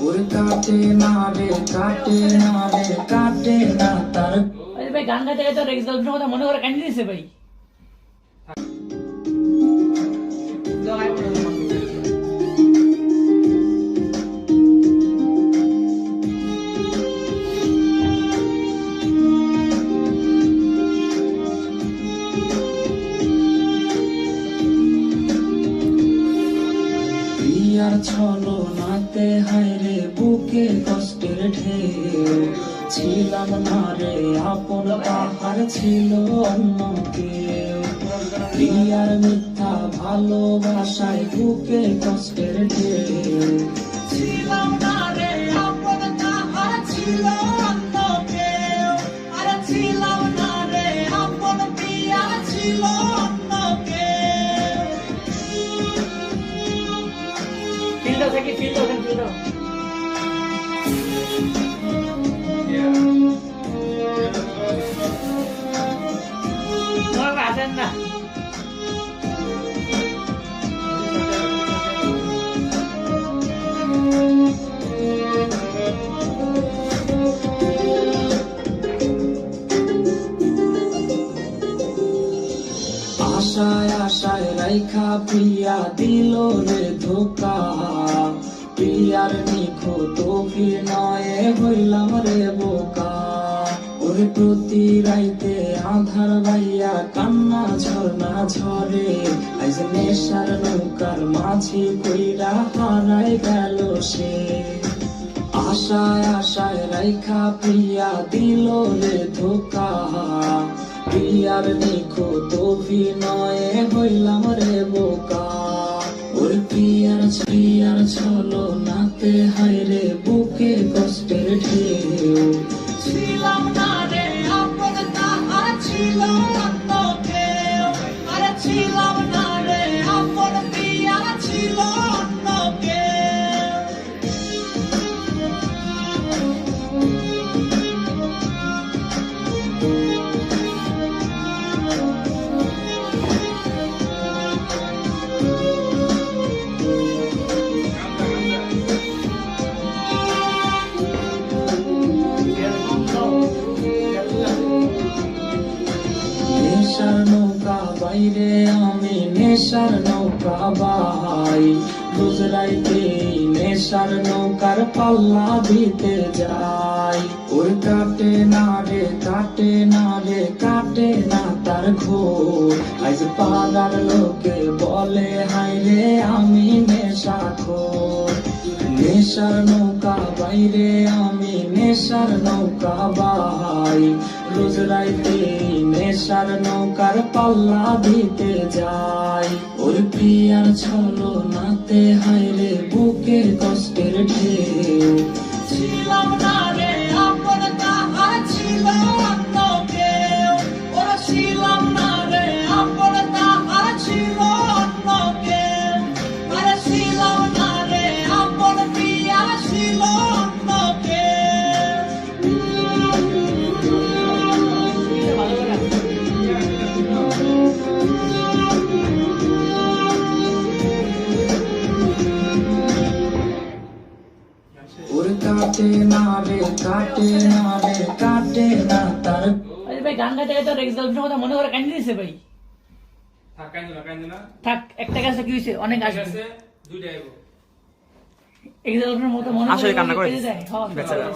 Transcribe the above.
ওর কাটে না রে কাটে না রে কাটে না তার। আরে ভাই গান গাইতে গাইতে এক্স গার্লফ্রেন্ডের কথা মনে করে কান্দি দিছে ভাই? ছলো নাতে হায়রে বুকে কষ্টের ঢেউ। ছিলাম না রে আপন পাহাড় ছিল অন্য কেউ। প্রিয়ার মিথ্যা ভালোবাসায় বুকে কষ্টের ঢেউ। ছিলাম না রে আপন পাহাড় ছিল অন্য কেউ। আর ছিলাম না রে আপন প্রিয়া ছিল অন্য কেউ। ফিল আশায় আশায় রাইখা প্রিয়া দিল রে ধোকা। প্রিয়ার নিখোঁত নয়ে, হইলাম রে বোকা। ওরে প্রতি রাইতে আধার বাইয়া কান্না ঝরনা ঝরে। আইজ নেশার নৌকার মাঝি কইরা হারাই গেল সে। আশায় আশায় রাইখা প্রিয়া দিল রে ধোকা। প্রিয়ার নিখো নিখোঁত অভিনয়ে হইলাম রে বোকা। ওর পিয়ার প্রিয়ার ছলো নাতে হাইরে বুকে কষ্টের বাইরে আমি নেশার নৌকা বাই রোজ রাইতে নেশার নৌকার পাল্লা দিতে যাই। ওর কাটে না রে, কাটে না রে, কাটে না তার ঘোর। আজ পাড়ার লোকে বলে হাই রে, আমি নেশা খোর নেশার নৌকা বাইরে নেশার নৌকা বাহাই। রোজ রাইতে নেশার নৌকার পাল্লা দিতে যাই। ওর প্রিয়ার ছলো নাতে হাইরে বুকে কষ্টের ঢেউ। কাটে না রে কাটে না রে কাটে না তার। আরে ভাই গান গাইতে গাইতে এক্স গার্লফ্রেন্ডের কথা মনে করে কান্দি দিছে ভাই। থাক কাইন্দ না কাইন্দ না। থাক একটা কাছে কি হয়েছে অনেক আসবে। আছে দুইটা আইবো। মতো মনে আসলে কান্না করে বেচারা।